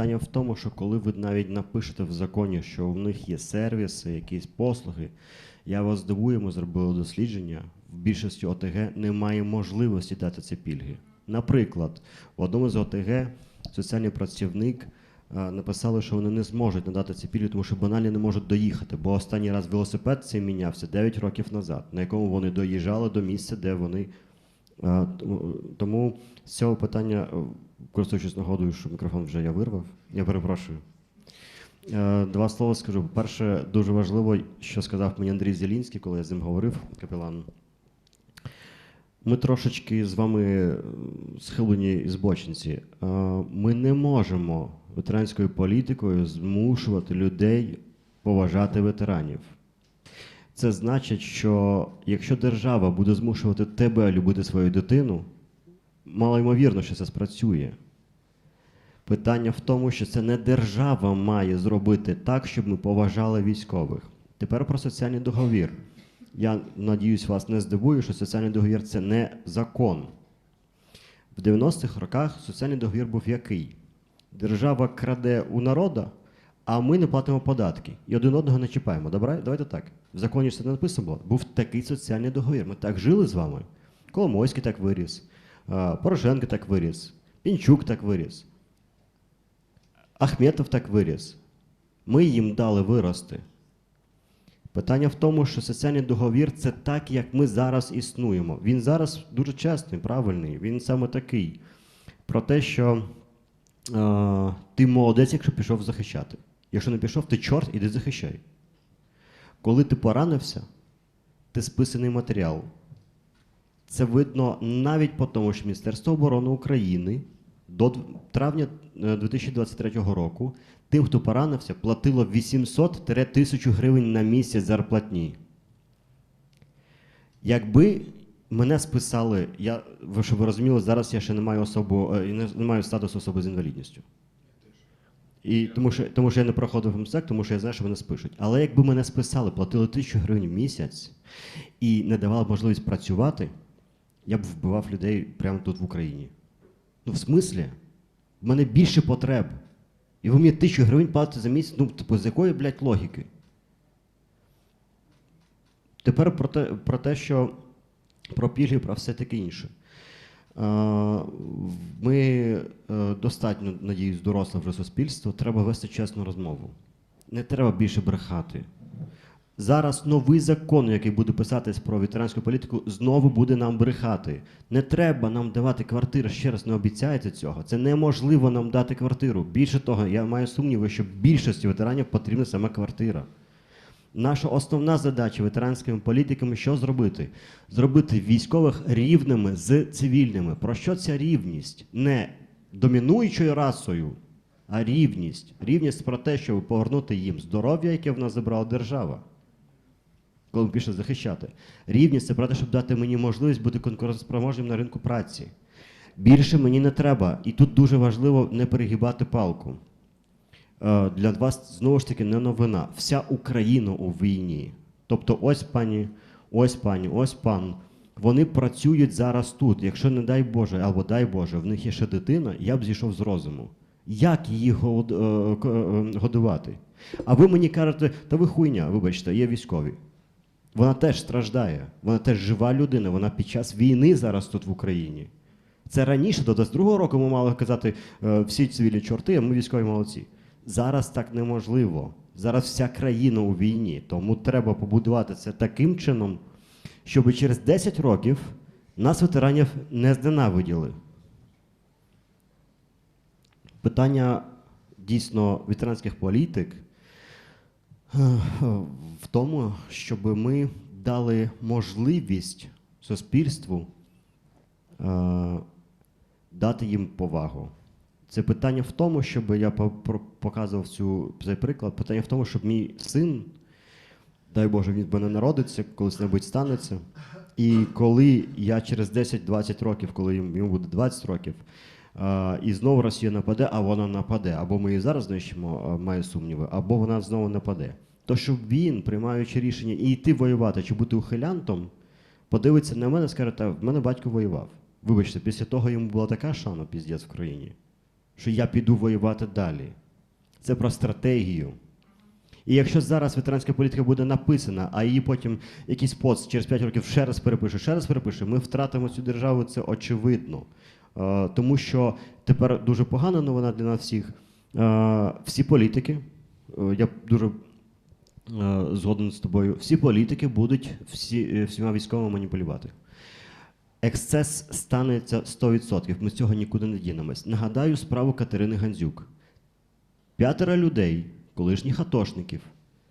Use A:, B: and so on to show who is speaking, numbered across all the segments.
A: Питання в тому, що коли ви навіть напишете в законі, що у них є сервіси, якісь послуги, я вас здивую, ми зробили дослідження. В більшості ОТГ немає можливості дати ці пільги. Наприклад, в одному з ОТГ соціальний працівник е, написали, що вони не зможуть надати ці пільги, тому що банально не можуть доїхати. Бо останній раз велосипед цей мінявся 9 років назад, на якому вони доїжджали до місця, де вони. Тому- з цього питання, е, користуючись нагодою, що мікрофон вже я вирвав, я перепрошую. Е, Два слова скажу. По-перше, дуже важливо, що сказав мені Андрій Зелінський, коли я з ним говорив, капелан. Ми трошечки з вами е, схилені і збочинці. Ми не можемо ветеранською політикою змушувати людей поважати ветеранів. Це значить, що якщо держава буде змушувати тебе любити свою дитину, малоймовірно, що це спрацює. Питання в тому, що це не держава має зробити так, щоб ми поважали військових. Тепер про соціальний договір. Я надіюсь, вас не здивую, що соціальний договір це не закон. В 90-х роках соціальний договір був який? Держава краде у народа, а ми не платимо податки і один одного не чіпаємо. Добре? Давайте так. В законі ж це не написано було. Був такий соціальний договір. Ми так жили з вами. Коломойський так виріс, Порошенко так виріс, Пінчук так виріс. Ахметов так виріс. Ми їм дали вирости. Питання в тому, що соціальний договір це так, як ми зараз існуємо. Він зараз дуже чесний, правильний. Він саме такий. Про те, що е, ти молодець, якщо пішов захищати. Якщо не пішов, ти чорт, іди захищай. Коли ти поранився, ти списаний матеріал. Це видно навіть по тому, що Міністерство оборони України до травня е, 2023 року тим, хто поранився, платило 800-1000 гривень на місяць зарплатні. Якби мене списали, я, щоб ви розуміли, зараз я ще не маю особу, е, не маю статусу особи з інвалідністю. І тому що, тому що я не проходив МСЕК, тому що я знаю, що мене спишуть. Але якби мене списали, платили тисячу гривень в місяць і не давали можливість працювати, я б вбивав людей прямо тут в Україні. Ну, в смислі? В мене більше потреб. І ви мені тисячу гривень платите за місяць, ну, типу, з якої, блядь, логіки? Тепер про те, про те, що про пільги, про все таке інше. Е, Ми е, достатньо, надіюсь, доросле вже суспільство. Треба вести чесну розмову. Не треба більше брехати. Зараз новий закон, який буде писатись про ветеранську політику, знову буде нам брехати. Не треба нам давати квартири. Ще раз не обіцяйте цього. Це неможливо нам дати квартиру. Більше того, я маю сумніви, що більшості ветеранів потрібна саме квартира. Наша основна задача ветеранськими політиками що зробити? Зробити військових рівними з цивільними. Про що ця рівність? Не домінуючою расою, а рівність. Рівність про те, щоб повернути їм здоров'я, яке в нас забрала держава. Коли ми пішли захищати. Рівність це про те, щоб дати мені можливість бути конкурентоспроможним на ринку праці. Більше мені не треба. І тут дуже важливо не перегибати палку. Е, Для вас знову ж таки не новина. Вся Україна у війні. Тобто, ось пані, ось пані, ось пан. Вони працюють зараз тут. Якщо не дай Боже, або дай Боже, в них є ще дитина, я б зійшов з розуму. Як її е, е, годувати? А ви мені кажете, та ви хуйня, вибачте, є військові. Вона теж страждає, вона теж жива людина, вона під час війни зараз тут в Україні. Це раніше, до 22-го року, ми мали казати всі цивільні чорти, а ми військові молодці. Зараз так неможливо. Зараз вся країна у війні. Тому треба побудувати це таким чином, щоб через 10 років нас ветеранів не зненавиділи. Питання дійсно ветеранських політик в тому, щоб ми дали можливість суспільству е, дати їм повагу. Це питання в тому, щоб я показував цю, цей приклад. Питання в тому, щоб мій син, дай Боже, він в мене народиться, колись небудь станеться. І коли я через 10-20 років, коли йому буде 20 років, і знову Росія нападе, а вона нападе. Або ми її зараз знищимо, а, маю сумніви, або вона знову нападе. То щоб він, приймаючи рішення і йти воювати чи бути ухилянтом, подивиться на мене і скаже, та в мене батько воював. Вибачте, після того йому була така шана піздець в країні, що я піду воювати далі. Це про стратегію. І якщо зараз ветеранська політика буде написана, а її потім якийсь пост через 5 років ще раз перепише, ще раз перепише, ми втратимо цю державу, це очевидно. Е, Тому що тепер дуже погана новина для нас всіх. Е, Всі політики, е, я дуже згоден з тобою, всі політики будуть всі, всіма військовими маніпулювати. Ексцес станеться 100%. Ми з цього нікуди не дінемось. Нагадаю справу Катерини Гандзюк. П'ятеро людей, колишніх атошників,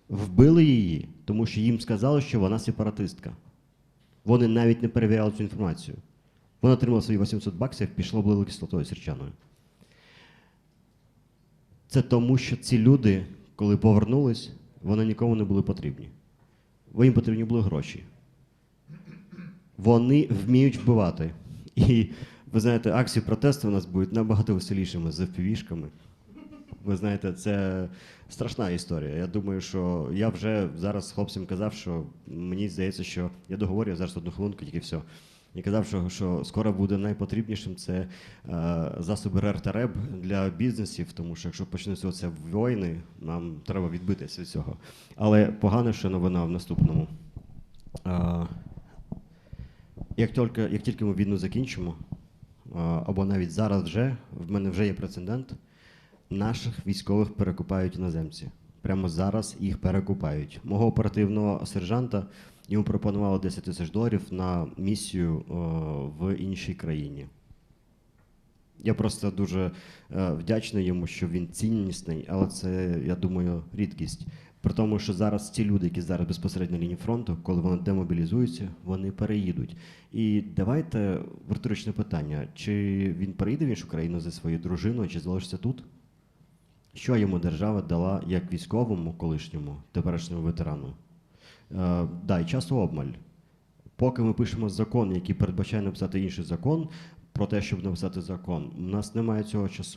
A: вбили її, тому що їм сказали, що вона сепаратистка. Вони навіть не перевіряли цю інформацію. Вона отримала свої 800 баксів, пішла облила кислотою сірчаною. Це тому, що ці люди, коли повернулись, вони нікому не були потрібні. Бо їм потрібні були гроші. Вони вміють вбивати. І ви знаєте, акції протесту у нас будуть набагато веселішими з впівішками. Ви знаєте, це страшна історія. Я думаю, що я вже зараз хлопцям казав, що мені здається, що я договорю зараз одну хвилинку, тільки все. Я казав, що, що скоро буде найпотрібнішим це е, засоби РЕР та РЕБ для бізнесів, тому що якщо почнуться оце війни, нам треба відбитися від цього. Але погано, що новина в наступному. Е, як тільки, як тільки ми війну закінчимо, або навіть зараз вже, в мене вже є прецедент, наших військових перекупають іноземці. Прямо зараз їх перекупають. Мого оперативного сержанта йому пропонували 10 тисяч доларів на місію в іншій країні. Я просто дуже е, вдячний йому, що він ціннісний, але це, я думаю, рідкість. При тому, що зараз ті люди, які зараз безпосередньо на лінії фронту, коли вони демобілізуються, вони переїдуть. І давайте риторичне питання: чи він переїде в іншу країну зі своєю дружиною, чи залишиться тут? Що йому держава дала як військовому колишньому, теперішньому ветерану? Е, да, і часу обмаль. Поки ми пишемо закон, який передбачає написати інший закон, про те, щоб написати закон, у нас немає цього часу.